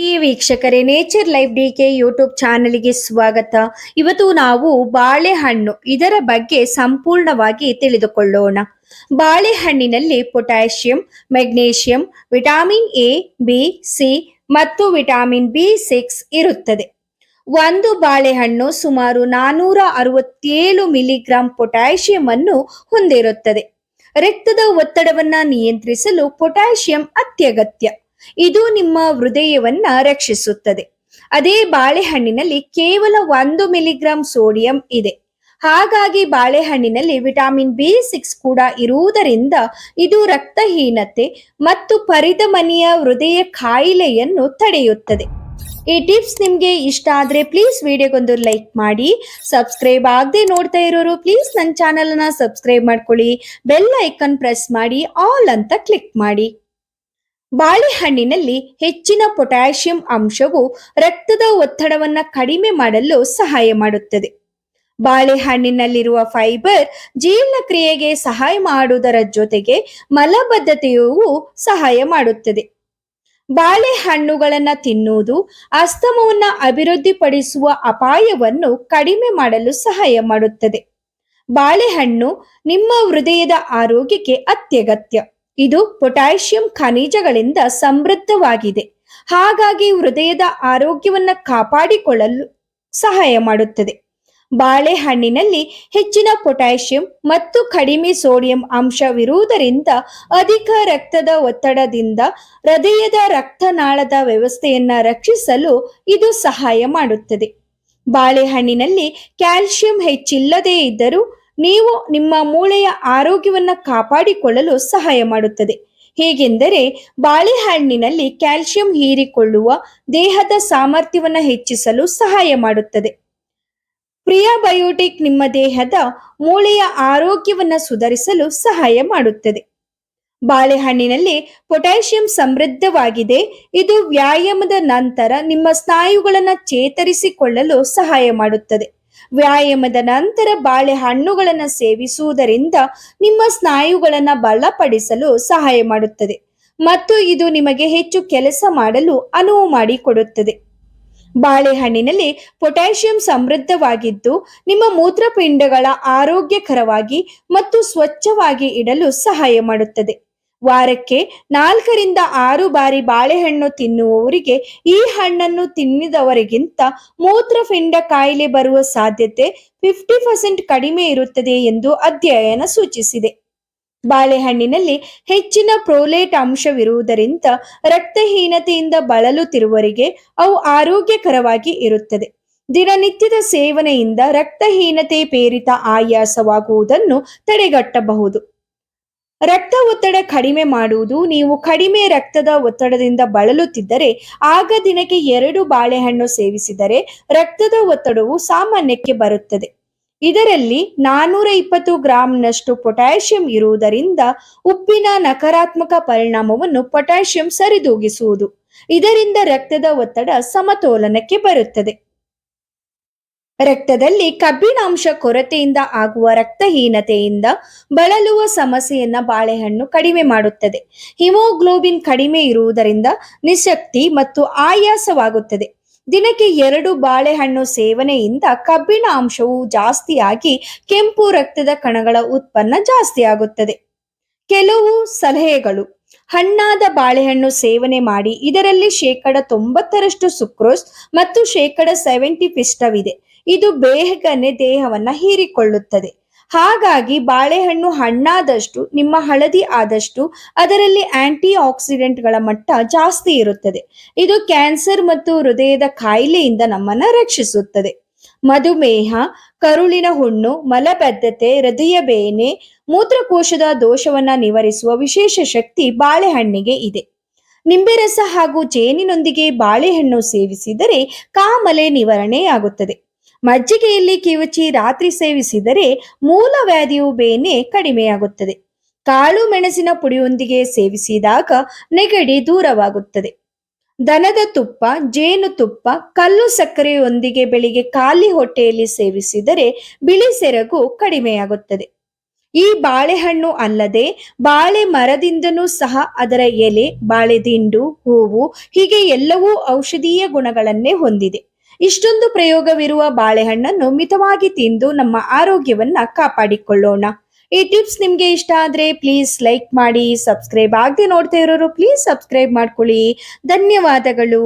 ಪ್ರಿಯ ವೀಕ್ಷಕರೇ nature life D K YouTube ಚಾನಲ್ಗೆ ಸ್ವಾಗತ. ಇವತ್ತು ನಾವು ಬಾಳೆಹಣ್ಣು ಇದರ ಬಗ್ಗೆ ಸಂಪೂರ್ಣವಾಗಿ ತಿಳಿದುಕೊಳ್ಳೋಣ. ಬಾಳೆಹಣ್ಣಿನಲ್ಲಿ potassium magnesium vitamin A B C ಮತ್ತು ವಿಟಮಿನ್ ಬಿ ಸಿಕ್ಸ್ ಇರುತ್ತದೆ. ಒಂದು ಬಾಳೆಹಣ್ಣು ಸುಮಾರು ನಾನೂರ ಅರವತ್ತೇಳು ಮಿಲಿಗ್ರಾಂ ಪೊಟ್ಯಾಷಿಯಂ ಅನ್ನು ಹೊಂದಿರುತ್ತದೆ. ರಕ್ತದ ಒತ್ತಡವನ್ನ ನಿಯಂತ್ರಿಸಲು ಪೊಟ್ಯಾಷಿಯಂ ಅತ್ಯಗತ್ಯ. ಇದು ನಿಮ್ಮ ಹೃದಯವನ್ನ ರಕ್ಷಿಸುತ್ತದೆ. ಅದೇ ಬಾಳೆಹಣ್ಣಿನಲ್ಲಿ ಕೇವಲ ಒಂದು ಮಿಲಿಗ್ರಾಂ ಸೋಡಿಯಂ ಇದೆ. ಹಾಗಾಗಿ ಬಾಳೆಹಣ್ಣಿನಲ್ಲಿ ವಿಟಮಿನ್ ಬಿ ಸಿಕ್ಸ್ ಕೂಡ ಇರುವುದರಿಂದ ಇದು ರಕ್ತಹೀನತೆ ಮತ್ತು ಪರಿಧಮನಿಯ ಹೃದಯ ಕಾಯಿಲೆಯನ್ನು ತಡೆಯುತ್ತದೆ. ಈ ಟಿಪ್ಸ್ ನಿಮಗೆ ಇಷ್ಟ ಆದ್ರೆ ಪ್ಲೀಸ್ ವಿಡಿಯೋಗೊಂದು ಲೈಕ್ ಮಾಡಿ. ಸಬ್ಸ್ಕ್ರೈಬ್ ಆಗದೆ ನೋಡ್ತಾ ಇರೋರು ಪ್ಲೀಸ್ ನನ್ನ ಚಾನಲನ್ನು ಸಬ್ಸ್ಕ್ರೈಬ್ ಮಾಡ್ಕೊಳ್ಳಿ. ಬೆಲ್ ಐಕನ್ ಪ್ರೆಸ್ ಮಾಡಿ, ಆಲ್ ಅಂತ ಕ್ಲಿಕ್ ಮಾಡಿ. ಬಾಳೆಹಣ್ಣಿನಲ್ಲಿ ಹೆಚ್ಚಿನ ಪೊಟ್ಯಾಷಿಯಂ ಅಂಶವು ರಕ್ತದ ಒತ್ತಡವನ್ನು ಕಡಿಮೆ ಮಾಡಲು ಸಹಾಯ ಮಾಡುತ್ತದೆ. ಬಾಳೆಹಣ್ಣಿನಲ್ಲಿರುವ ಫೈಬರ್ ಜೀರ್ಣಕ್ರಿಯೆಗೆ ಸಹಾಯ ಮಾಡುವುದರ ಜೊತೆಗೆ ಮಲಬದ್ಧತೆಯೂ ಸಹಾಯ ಮಾಡುತ್ತದೆ. ಬಾಳೆಹಣ್ಣುಗಳನ್ನು ತಿನ್ನುವುದು ಅಸ್ತಮವನ್ನು ಅಭಿವೃದ್ಧಿಪಡಿಸುವ ಅಪಾಯವನ್ನು ಕಡಿಮೆ ಮಾಡಲು ಸಹಾಯ ಮಾಡುತ್ತದೆ. ಬಾಳೆಹಣ್ಣು ನಿಮ್ಮ ಹೃದಯದ ಆರೋಗ್ಯಕ್ಕೆ ಅತ್ಯಗತ್ಯ. ಇದು ಪೊಟ್ಯಾಷಿಯಂ ಖನಿಜಗಳಿಂದ ಸಮೃದ್ಧವಾಗಿದೆ. ಹಾಗಾಗಿ ಹೃದಯದ ಆರೋಗ್ಯವನ್ನು ಕಾಪಾಡಿಕೊಳ್ಳಲು ಸಹಾಯ ಮಾಡುತ್ತದೆ. ಬಾಳೆಹಣ್ಣಿನಲ್ಲಿ ಹೆಚ್ಚಿನ ಪೊಟ್ಯಾಷಿಯಂ ಮತ್ತು ಕಡಿಮೆ ಸೋಡಿಯಂ ಅಂಶವಿರುವುದರಿಂದ ಅಧಿಕ ರಕ್ತದ ಒತ್ತಡದಿಂದ ಹೃದಯದ ರಕ್ತನಾಳದ ವ್ಯವಸ್ಥೆಯನ್ನು ರಕ್ಷಿಸಲು ಇದು ಸಹಾಯ ಮಾಡುತ್ತದೆ. ಬಾಳೆಹಣ್ಣಿನಲ್ಲಿ ಕ್ಯಾಲ್ಸಿಯಂ ಹೆಚ್ಚಿಲ್ಲದೇ ಇದ್ದರೂ ನೀವು ನಿಮ್ಮ ಮೂಳೆಯ ಆರೋಗ್ಯವನ್ನು ಕಾಪಾಡಿಕೊಳ್ಳಲು ಸಹಾಯ ಮಾಡುತ್ತದೆ. ಹೇಗೆಂದರೆ ಬಾಳೆಹಣ್ಣಿನಲ್ಲಿ ಕ್ಯಾಲ್ಸಿಯಂ ಹೀರಿಕೊಳ್ಳುವ ದೇಹದ ಸಾಮರ್ಥ್ಯವನ್ನು ಹೆಚ್ಚಿಸಲು ಸಹಾಯ ಮಾಡುತ್ತದೆ. ಪ್ರಿಯಾಬಯೋಟಿಕ್ ನಿಮ್ಮ ದೇಹದ ಮೂಳೆಯ ಆರೋಗ್ಯವನ್ನು ಸುಧಾರಿಸಲು ಸಹಾಯ ಮಾಡುತ್ತದೆ. ಬಾಳೆಹಣ್ಣಿನಲ್ಲಿ ಪೊಟ್ಯಾಷಿಯಂ ಸಮೃದ್ಧವಾಗಿದೆ. ಇದು ವ್ಯಾಯಾಮದ ನಂತರ ನಿಮ್ಮ ಸ್ನಾಯುಗಳನ್ನು ಚೇತರಿಸಿಕೊಳ್ಳಲು ಸಹಾಯ ಮಾಡುತ್ತದೆ. ವ್ಯಾಯಾಮದ ನಂತರ ಬಾಳೆಹಣ್ಣುಗಳನ್ನು ಸೇವಿಸುವುದರಿಂದ ನಿಮ್ಮ ಸ್ನಾಯುಗಳನ್ನು ಬಲಪಡಿಸಲು ಸಹಾಯ ಮಾಡುತ್ತದೆ. ಮತ್ತು ಇದು ನಿಮಗೆ ಹೆಚ್ಚು ಕೆಲಸ ಮಾಡಲು ಅನುವು ಮಾಡಿಕೊಡುತ್ತದೆ. ಬಾಳೆಹಣ್ಣಿನಲ್ಲಿ ಪೊಟ್ಯಾಷಿಯಂ ಸಮೃದ್ಧವಾಗಿದ್ದು, ನಿಮ್ಮ ಮೂತ್ರಪಿಂಡಗಳ ಆರೋಗ್ಯಕರವಾಗಿ ಮತ್ತು ಸ್ವಚ್ಛವಾಗಿ ಇಡಲು ಸಹಾಯ ಮಾಡುತ್ತದೆ. ವಾರಕ್ಕೆ ನಾಲ್ಕರಿಂದ ಆರು ಬಾರಿ ಬಾಳೆಹಣ್ಣು ತಿನ್ನುವವರಿಗೆ ಈ ಹಣ್ಣನ್ನು ತಿನ್ನಿದವರಿಗಿಂತ ಮೂತ್ರಪಿಂಡ ಕಾಯಿಲೆ ಬರುವ ಸಾಧ್ಯತೆ ಫಿಫ್ಟಿ ಪರ್ಸೆಂಟ್ ಕಡಿಮೆ ಇರುತ್ತದೆ ಎಂದು ಅಧ್ಯಯನ ಸೂಚಿಸಿದೆ. ಬಾಳೆಹಣ್ಣಿನಲ್ಲಿ ಹೆಚ್ಚಿನ ಪ್ರೋಲೇಟ್ ಅಂಶವಿರುವುದರಿಂದ ರಕ್ತಹೀನತೆಯಿಂದ ಬಳಲುತ್ತಿರುವವರಿಗೆ ಅವು ಆರೋಗ್ಯಕರವಾಗಿ ಇರುತ್ತದೆ. ದಿನನಿತ್ಯದ ಸೇವನೆಯಿಂದ ರಕ್ತಹೀನತೆ ಪ್ರೇರಿತ ಆಯಾಸವಾಗುವುದನ್ನು ತಡೆಗಟ್ಟಬಹುದು. ರಕ್ತ ಒತ್ತಡ ಕಡಿಮೆ ಮಾಡುವುದು, ನೀವು ಕಡಿಮೆ ರಕ್ತದ ಒತ್ತಡದಿಂದ ಬಳಲುತ್ತಿದ್ದರೆ, ಆಗ ದಿನಕ್ಕೆ ಎರಡು ಬಾಳೆಹಣ್ಣು ಸೇವಿಸಿದರೆ ರಕ್ತದ ಒತ್ತಡವು ಸಾಮಾನ್ಯಕ್ಕೆ ಬರುತ್ತದೆ. ಇದರಲ್ಲಿ ನಾನೂರ ಇಪ್ಪತ್ತು ಗ್ರಾಂನಷ್ಟು ಪೊಟ್ಯಾಷಿಯಂ ಇರುವುದರಿಂದ ಉಪ್ಪಿನ ನಕಾರಾತ್ಮಕ ಪರಿಣಾಮವನ್ನು ಪೊಟ್ಯಾಷಿಯಂ ಸರಿದೂಗಿಸುವುದು. ಇದರಿಂದ ರಕ್ತದ ಒತ್ತಡ ಸಮತೋಲನಕ್ಕೆ ಬರುತ್ತದೆ. ರಕ್ತದಲ್ಲಿ ಕಬ್ಬಿಣಾಂಶ ಕೊರತೆಯಿಂದ ಆಗುವ ರಕ್ತಹೀನತೆಯಿಂದ ಬಳಲುವ ಸಮಸ್ಯೆಯನ್ನ ಬಾಳೆಹಣ್ಣು ಕಡಿಮೆ ಮಾಡುತ್ತದೆ. ಹಿಮೋಗ್ಲೋಬಿನ್ ಕಡಿಮೆ ಇರುವುದರಿಂದ ನಿಶಕ್ತಿ ಮತ್ತು ಆಯಾಸವಾಗುತ್ತದೆ. ದಿನಕ್ಕೆ ಎರಡು ಬಾಳೆಹಣ್ಣು ಸೇವನೆಯಿಂದ ಕಬ್ಬಿಣ ಅಂಶವು ಜಾಸ್ತಿಯಾಗಿ ಕೆಂಪು ರಕ್ತದ ಕಣಗಳ ಉತ್ಪನ್ನ ಜಾಸ್ತಿಯಾಗುತ್ತದೆ. ಕೆಲವು ಸಲಹೆಗಳು. ಹಣ್ಣಾದ ಬಾಳೆಹಣ್ಣು ಸೇವನೆ ಮಾಡಿ ಇದರಲ್ಲಿ ಶೇಕಡ ತೊಂಬತ್ತರಷ್ಟು ಸುಕ್ರೋಸ್ ಮತ್ತು ಶೇಕಡ ಸೆವೆಂಟಿ ಪಿಷ್ಟವಿದೆ. ಇದು ಬೇಗನೆ ದೇಹವನ್ನ ಹೀರಿಕೊಳ್ಳುತ್ತದೆ. ಹಾಗಾಗಿ ಬಾಳೆಹಣ್ಣು ಹಣ್ಣಾದಷ್ಟು, ನಿಮ್ಮ ಹಳದಿ ಆದಷ್ಟು, ಅದರಲ್ಲಿ ಆಂಟಿ ಆಕ್ಸಿಡೆಂಟ್ಗಳ ಮಟ್ಟ ಜಾಸ್ತಿ ಇರುತ್ತದೆ. ಇದು ಕ್ಯಾನ್ಸರ್ ಮತ್ತು ಹೃದಯದ ಕಾಯಿಲೆಯಿಂದ ನಮ್ಮನ್ನ ರಕ್ಷಿಸುತ್ತದೆ. ಮಧುಮೇಹ, ಕರುಳಿನ ಹುಣ್ಣು, ಮಲಬದ್ಧತೆ, ಹೃದಯ ಬೇನೆ, ಮೂತ್ರಕೋಶದ ದೋಷವನ್ನ ನಿವಾರಿಸುವ ವಿಶೇಷ ಶಕ್ತಿ ಬಾಳೆಹಣ್ಣಿಗೆ ಇದೆ. ನಿಂಬೆ ರಸ ಹಾಗೂ ಜೇನಿನೊಂದಿಗೆ ಬಾಳೆಹಣ್ಣು ಸೇವಿಸಿದರೆ ಕಾಮಲೆ ನಿವಾರಣೆಯಾಗುತ್ತದೆ. ಮಜ್ಜಿಗೆಯಲ್ಲಿ ಕಿವುಚಿ ರಾತ್ರಿ ಸೇವಿಸಿದರೆ ಮೂಲವ್ಯಾಧಿಯು ಬೇನೆ ಕಡಿಮೆಯಾಗುತ್ತದೆ. ಕಾಳು ಮೆಣಸಿನ ಪುಡಿಯೊಂದಿಗೆ ಸೇವಿಸಿದಾಗ ನೆಗಡಿ ದೂರವಾಗುತ್ತದೆ. ದನದ ತುಪ್ಪ ಜೇನುತುಪ್ಪ ಕಲ್ಲು ಸಕ್ಕರೆಯೊಂದಿಗೆ ಬೆಳಿಗ್ಗೆ ಖಾಲಿ ಹೊಟ್ಟೆಯಲ್ಲಿ ಸೇವಿಸಿದರೆ ಬಿಳಿ ಸೆರಗು ಕಡಿಮೆಯಾಗುತ್ತದೆ. ಈ ಬಾಳೆಹಣ್ಣು ಅಲ್ಲದೆ ಬಾಳೆ ಮರದಿಂದನೂ ಸಹ ಅದರ ಎಲೆ, ಬಾಳೆದಿಂಡು, ಹೂವು ಹೀಗೆ ಎಲ್ಲವೂ ಔಷಧೀಯ ಗುಣಗಳನ್ನೇ ಹೊಂದಿದೆ. ಇಷ್ಟೊಂದು ಪ್ರಯೋಗವಿರುವ ಬಾಳೆಹಣ್ಣನ್ನು ಮಿತವಾಗಿ ತಿಂದು ನಮ್ಮ ಆರೋಗ್ಯವನ್ನ ಕಾಪಾಡಿಕೊಳ್ಳೋಣ. ಈ ಟಿಪ್ಸ್ ನಿಮ್ಗೆ ಇಷ್ಟ ಆದ್ರೆ ಪ್ಲೀಸ್ ಲೈಕ್ ಮಾಡಿ, ಸಬ್ಸ್ಕ್ರೈಬ್ ಆಗದೆ ನೋಡ್ತಾ ಇರೋರು ಪ್ಲೀಸ್ ಸಬ್ಸ್ಕ್ರೈಬ್ ಮಾಡ್ಕೊಳ್ಳಿ. ಧನ್ಯವಾದಗಳು.